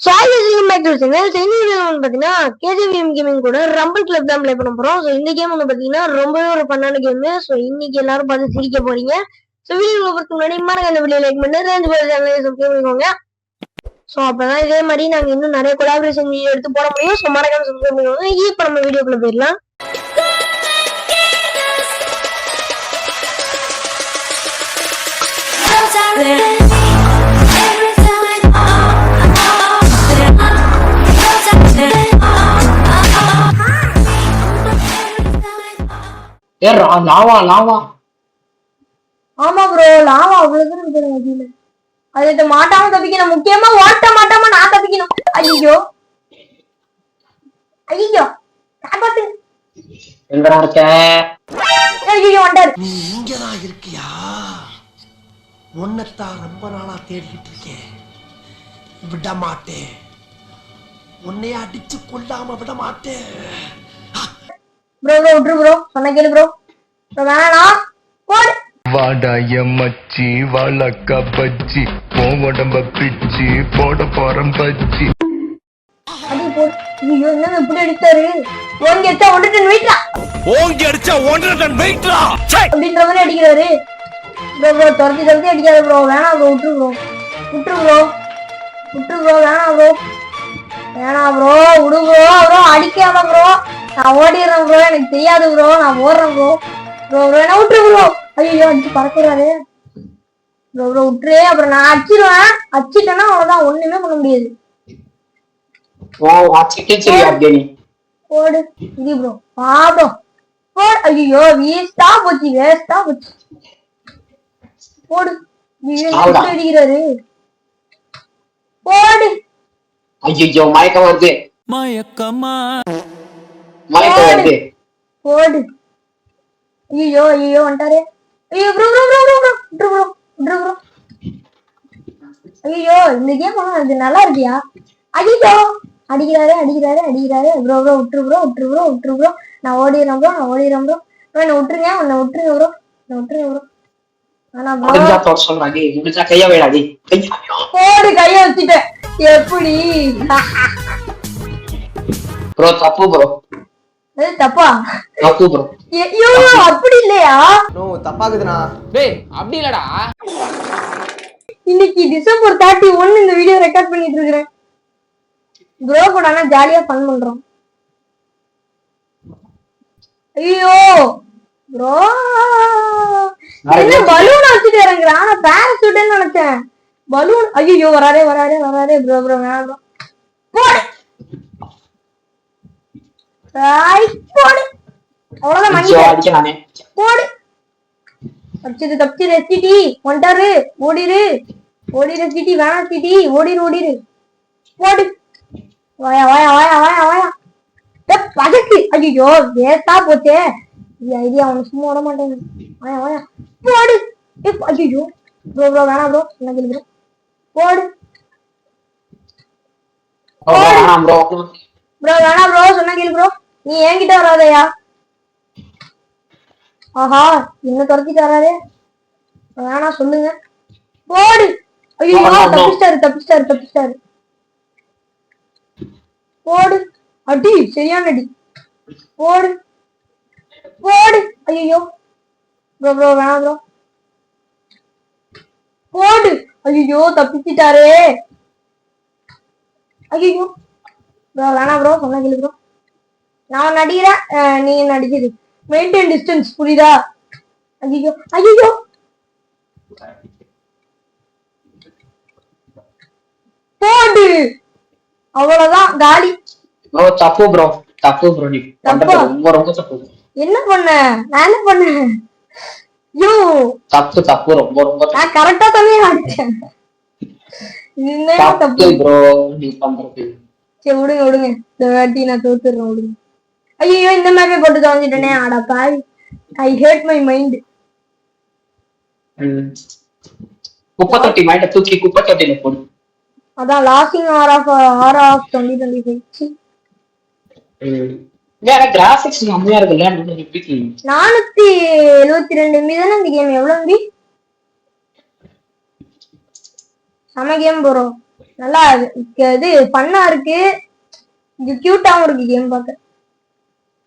So always back to channel இந்த video வந்து பார்த்தீங்கன்னா கேஜிவிஎம் கேமிங் கூட ரம்பிள் கிளப் தான் ப்ளே பண்ண போகிறோம் ஸோ இந்த கேம் வந்து பார்த்தீங்கன்னா ரொம்பவே ஒரு பண்ணான கேம் ஸோ இன்னைக்கு எல்லாரும் பார்த்து சிரிக்க போறீங்க. ஸோ வீடியோ பொறுத்த முன்னாடி மறக்க இந்த வீடியோ லைக் பண்ணி. ரேஞ்ச் போய் சேனல் சப்ஸ்கிரைப் பண்ணிக்கோங்க. ஸோ அப்பதான் இதே மாதிரி நாங்கள் இன்னும் நிறைய கொலாபரேஷன் வீடியோ எடுத்து போட முடியும். ஸோ மறக்காம சப்ஸ்கிரைப் பண்ணிக்கோங்க. இப்போ நம்ம வீடியோக்குள்ள போயிடலாம். ஏ ரா- லாவா லாவா. ஆமா ப்ரோ லாவா அவ்வளவு தூரம் இருக்குது நதியில அது மாட்டாம தப்பிக்கணும். முக்கியமா ஓட்ட மாட்டாம நான் தப்பிக்கணும். ஐயோ ஐயோ காப்பாத்து எங்கடா இருக்க? ஐயோ வந்தாரு நீ இங்கதான் இருக்கியா? உன்னைத்தான் ரொம்ப நாளா தேடிக்கிட்டு இருக்கேன். விட மாட்டேன் உன்னைய அடிச்சு கொல்லாம விட மாட்டேன் ப்ரோ ப்ரோ விட்டுரு ப்ரோ சொன்ன கேளு ப்ரோ வேணாம். போடு. வாடாய மச்சி வாழக்கா பச்சி. போ உடம்ப பிச்சி போட போறம் பச்சி. அது போடு ஐயோ என்ன இப்படி அடிச்சாரு ஓங்கி அடிச்சா ஒன்று டன் வெயிட்டா ஓங்கி அடிச்சா ஒன்றரை டன் வெயிட்ரா அப்படின்ற மாதிரி அடிக்கிறாரு. ப்ரோ ப்ரோ துரத்தி துரத்தி அடிக்காத ப்ரோ வேணாம் ப்ரோ விட்டுரு ப்ரோ விட்டுரு ப்ரோ விட்டுரு ப்ரோ வேணாம் ப்ரோ வேணாம் ப்ரோ விடு ப்ரோ ப்ரோ அடிக்காத ப்ரோ நான் ஓடிடுறேன் ப்ரோ எனக்கு தெரியாது ப்ரோ நான் ஓடுறேன் ப்ரோ ப்ரோ ப்ரோ என்ன விட்டுரு ப்ரோ ஐயோ அடிச்சு பறக்குறாரு. ப்ரோ ப்ரோ விட்டுரு. அப்புறம் நான் அடிச்சிருவேன். அடிச்சிட்டேன்னா அவ்வளவுதான். ஒண்ணுமே பண்ண முடியாது. ஓ வாட்சிட்டே சரி அப்படியே நீ? போடு. இது ப்ரோ ப்ரோ போடு ஐயோ வேஸ்டா போச்சு. வேஸ்டா போச்சு போடு அடிக்கிறாரு. போடு ஐயோ மயக்கம் வருது. மயக்கமா? வருது போடு. ஐயோ ஐயோ வந்துட்டாரு. ஐயோ bro bro bro bro bro bro bro bro ஐயோ இந்த கேம் இது நல்லா இருக்கியா? ஐயோ அடிக்கிறாரு அடிக்கிறாரு அடிக்கிறாரு. ப்ரோ ப்ரோ விட்டுரு ப்ரோ விட்டுரு ப்ரோ விட்டுரு ப்ரோ. நான் ஓடிடுறேன் ப்ரோ நான் ஓடிடுறேன் ப்ரோ. என்ன விட்டுருங்க உன்னை விட்டுருங்க ப்ரோ. என்ன விட்டுருங்க ப்ரோ. ப்ரோ. போடு கைய வச்சுட்டேன். எப்படி? ப்ரோ தப்பு ப்ரோ. அது தப்பா? தப்பு ப்ரோ ஐயோ அப்படி இல்லையா? நோ தப்பாக்குதுண்ணா டேய் அப்படி இல்லடா. இன்னைக்கு டிசம்பர் தேர்ட்டி ஒன் இந்த வீடியோ ரெக்கார்ட் பண்ணிட்டு இருக்கிறேன். ப்ரோ கூட ஆனா ஜாலியா ஃபன் பண்றோம். ஐயோ ப்ரோ என்ன பலூன் வச்சுட்டு இறங்குறான்? ஆனா பேரசூட்னு நினைச்சேன். பலூன் ஐயோ வராரே வராரே வராரே ப்ரோ ப்ரோ வேணாம் bro. போடு ஐ, போடு அவ்வளவுதான் மணி போடு தப்பிச்சது தப்பிச்சது எஸ்டிடி வந்துட்டாரு ஓடிரு ஓடிரு சிட்டி வேணாம் சிட்டி ஓடிரு ஓடிரு போடு வாயா வாயா வாயா வாயா வாயா பதக்கு ஐயோ வேஸ்டா போச்சே ஐடியா அவனை சும்மா விட மாட்டேங்க வாயா வாயா போடு ஐயோ ப்ரோ ப்ரோ வேணாம் ப்ரோ என்ன கேள்வி போடு ப்ரோ வேணாம் ப்ரோ சொன்ன கேளு ப்ரோ நீ என்கிட்ட வராதயா? ஆஹா என்ன துரத்திட்டு வராதே. வேணாம் சொல்லுங்க. போடு ஐயோ. தப்பிச்சிட்டாரு தப்பிச்சிட்டாரு தப்பிச்சிட்டாரு. போடு அடி சரியான அடி போடு போடு ஐயோ ப்ரோ ப்ரோ வேணாம் ப்ரோ. போடு ஐயோ தப்பிச்சிட்டாரே. ஐயோ ப்ரோ வேணாம் ப்ரோ சொன்ன கேளு ப்ரோ. நான் நடிக்கிறேன் நீங்க நடிக்குது மெயின்டைன் டிஸ்டன்ஸ் புரியுதா? ஐயோ ஐயோ போடு! அவ்வளவுதான் காலி. ப்ரோ தப்பு ப்ரோ தப்பு ப்ரோ நீ? ரொம்ப ரொம்ப தப்பு. என்ன பண்ண? நான் என்ன பண்ணேன் ஐயோ தப்பு தப்பு ரொம்ப ரொம்ப. நான் கரெக்டா தானே அடிச்சேன் என்ன தப்பு. ப்ரோ நீ பண்றது. சரி விடுங்க விடுங்க. இந்த வாட்டி நான் தோத்துடுறேன் விடுங்க. ஐயோ இந்த மேப்பே போட்டு தொலைஞ்சிட்டேனே அட பாவி. I hate my. மைண்ட். குப்பை தொட்டி மைண்ட தூக்கி குப்பை தொட்டியில போடு. அதான் lasting R of R of twenty twenty five ம். வேற கிராபிக்ஸ் கம்மியா இருக்குல்ல நானூத்தி எழுவத்தி ரெண்டு எம்பி தானே இந்த கேம் எவ்வளவு எம்பி செம கேம் போறோம் நல்லா. இது பண்ணா இருக்கு. இது கியூட்டாவும் இருக்கு கேம் பார்க்க.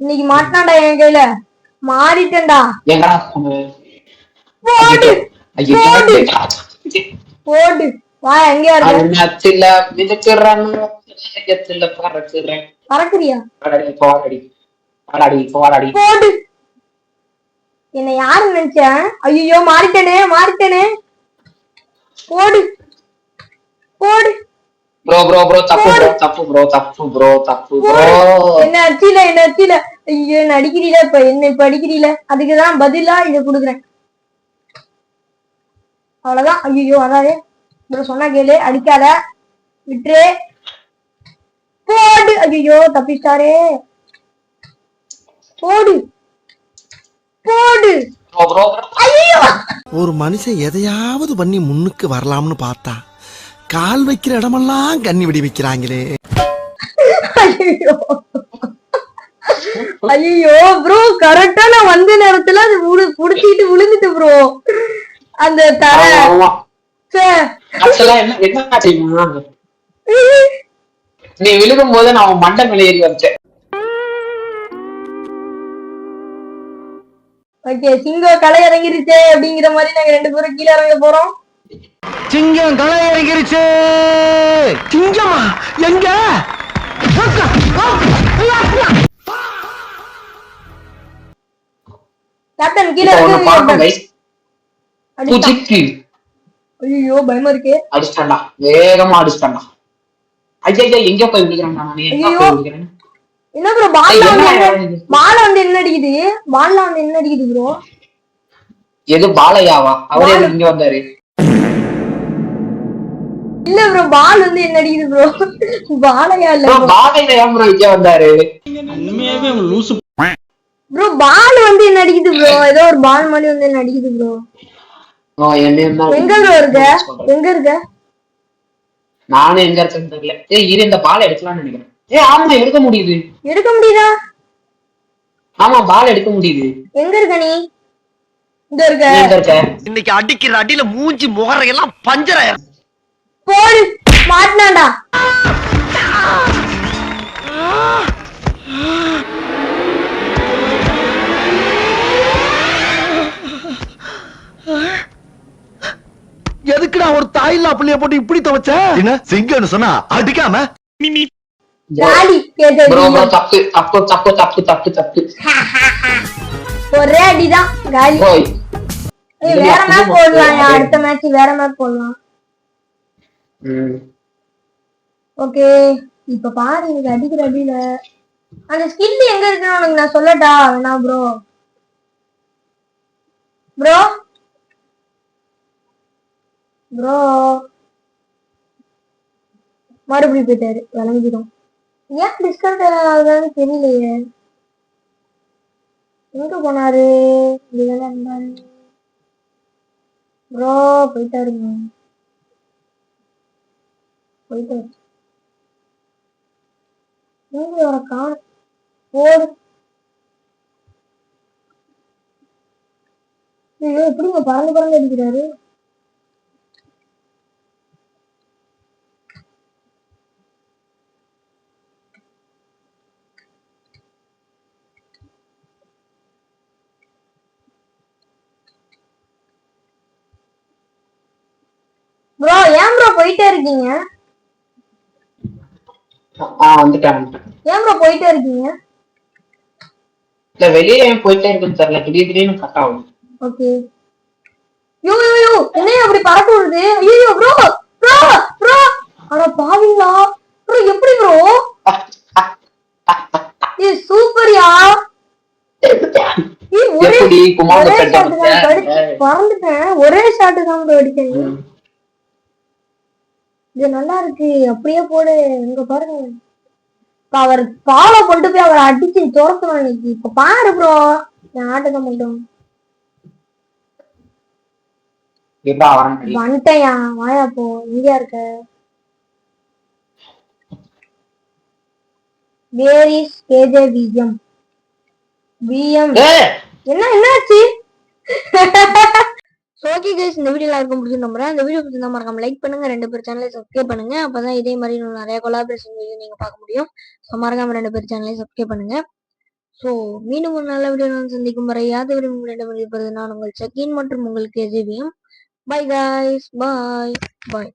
இன்னைக்கு மாட்டினாடா என் கையில. மாறிட்டேன்டா? போடு போடு. போடு வா எங்கயா இருக்க பறக்குறியா? போடு என்ன யாரு நினைச்சேன் ஐயோ மாறிட்டேனே மாறிட்டேனே. போடு போடு ப்ரோ ப்ரோ ப்ரோ தப்பு ப்ரோ தப்பு ப்ரோ தப்பு ப்ரோ தப்பு ப்ரோ என்ன அச்சில என்ன அச்சில? ஐயோ என்ன அடிக்கிறீல இப்ப? என்ன இப்ப அடிக்கிறீல அதுக்குதான் பதிலா இத குடுக்குறேன். அவ்வளவுதான். ஐயோ அதாதே ப்ரோ சொன்னா கேளு அடிக்காத. விட்டுரு. போடு. ஐயோ தப்பிச்சாரே போடு. போடு. ஐயோ ஒரு மனுஷன் எதையாவது பண்ணி முன்னுக்கு வரலாம்னு பார்த்தா கால் வைக்கிற இடமெல்லாம் கண்ணி வெடி வைக்கிறாங்களே ஐயோ ப்ரோ கரெக்டா நான் வந்த நேரத்துல அது புடிச்சிட்டு விழுந்துட்டு ப்ரோ அந்த தர. நீ விழுகும் போது நான் மண்டை மேல ஏறி வச்சேன் ஓகே சிங்கம் களை இறங்கிருச்சே அப்படிங்கிற மாதிரி நாங்க ரெண்டு பேரும் கீழே இறங்க போறோம். சிங்கம் களை இறங்கிருச்சு சிங்கமா? எங்க? கேப்டன் கீழே ஐயோ பயமா இருக்கே. அடிச்சிட்டான்டா. வேகமா அடிச்சிட்டான்டா. ஐயா எங்க போய் விழுகிறேன் நான். எங்க ஐயோ. போய் விழுகிறேன் என்ன ப்ரோ பால்ல வந்து? பால்ல வந்து என்ன அடிக்குது? பால்ல வந்து என்ன அடிக்குது ப்ரோ எது பாலையாவா? அவரே. இங்க வந்தாரு. இல்ல ப்ரோ பால் வந்து என்ன அடிக்குது ப்ரோ பாலையா இல்ல ப்ரோ பால் வந்து என்ன அடிக்குது ப்ரோ ஏதோ ஒரு பால் மாதிரி வந்து என்ன அடிக்குது ப்ரோ எங்க ப்ரோ இருக்க. எங்க இருக்க? நானும் எங்க இருக்கேன்னு தெரியல. ஏய் இரு இந்த பால் எடுக்கலாம்னு நினைக்கிறேன். ஏய் ஆமா எடுக்க முடியுது. எடுக்க முடியுதா? ஆமா பால் எடுக்க முடியுது. எங்க இருக்க நீ? இங்க இருக்க. நீ எங்க இருக்க? இன்னைக்கு அடிக்கிற அடியில மூஞ்சி முகரையெல்லாம் பஞ்சர போடு மாட்டினாண்டா எதுக்குடா ஒரு தாயில்லா புள்ளைய போட்டு இப்படி துவைச்ச? என்ன? சிங்கம்னு சொன்னா அடிக்காம? ஜாலி தப்பு தப்பு தப்பு தப்பு தப்பு தப்பு. ஒரே அடிதான் காலி வேற மேட்ச் போடலாம் அடுத்த மேட்ச் வேற மேட்ச் போடலாம் ஓகே இப்ப பாரு எனக்கு அடிக்கிற அடியில. அந்த ஸ்கில் எங்க இருக்குன்னு உனக்கு நான் சொல்லட்டா? வேணா ப்ரோ ப்ரோ ப்ரோ மறுபடியும் போயிட்டாரு விளங்கிடும். ஏன் டிஸ்கவுண்ட் ஆகுதான்னு தெரியலையே. எங்க போனாரு? இங்கதானே ப்ரோ போயிட்டாருங்க. போயிட்டாரு எங்க வர காண ஓடு ஐயோ எப்படிங்க பறந்து பறந்து அடிக்கிறாரு? ப்ரோ ஏன் ப்ரோ போயிட்டே இருக்கீங்க? ஏன் ப்ரோ போயிட்டே இருக்கீங்க? இல்ல வெளியே ஏன் போயிட்டே இருக்குன்னு தெரியல. திடீர் திடீர்னு கட் ஆகும். ஓகே யோ யோ யோ என்னைய அப்படி பறக்க விடுது ஐயோ ப்ரோ ப்ரோ ப்ரோ அட பாவீங்களா. ப்ரோ எப்படி ப்ரோ ஏ சூப்பர்யா ஒரே ஷாட் தான் கடிச்சு பறந்துட்டேன். ஒரே ஷாட் தான் ப்ரோ அடிச்சேன். இது நல்லா இருக்கு. அப்படியே போடு. இங்க பாருங்க. அவர் ஃபாலோ பண்ணிட்டு போய் அவரை அடிச்சு துரத்தணும் இன்னைக்கு. இப்ப பாரு ப்ரோ என் ஆட்டத்தை மட்டும். வந்துட்டேயா வாயா போ. எங்கயா இருக்க? Where is KJ VM VM ஏய்! என்ன என்னாச்சு? கைஸ் இந்த வீடியோ எல்லாருக்கும் பிடிச்சி நம்புறேன். இந்த வீடியோ பிடிச்சிருந்தா மறக்காம லைக் பண்ணுங்க. ரெண்டு பேர் சேனலை சப்ஸ்கிரைப் பண்ணுங்க. அப்பதான் இதே மாதிரி இன்னும் நிறைய கொலாபரேஷன் வீடியோ நீங்க பார்க்க முடியும். ஸோ மறக்காம ரெண்டு பேர் சேனலை சப்ஸ்கிரைப் பண்ணுங்க. ஸோ மீண்டும் ஒரு நல்ல வீடியோ நான் சந்திக்கும் வரை யாதவரை உங்களிடம் இருப்பது நான் உங்கள் செக்கின் மற்றும் உங்களுக்கு எஜேபியும் பை காய்ஸ் பாய் பாய்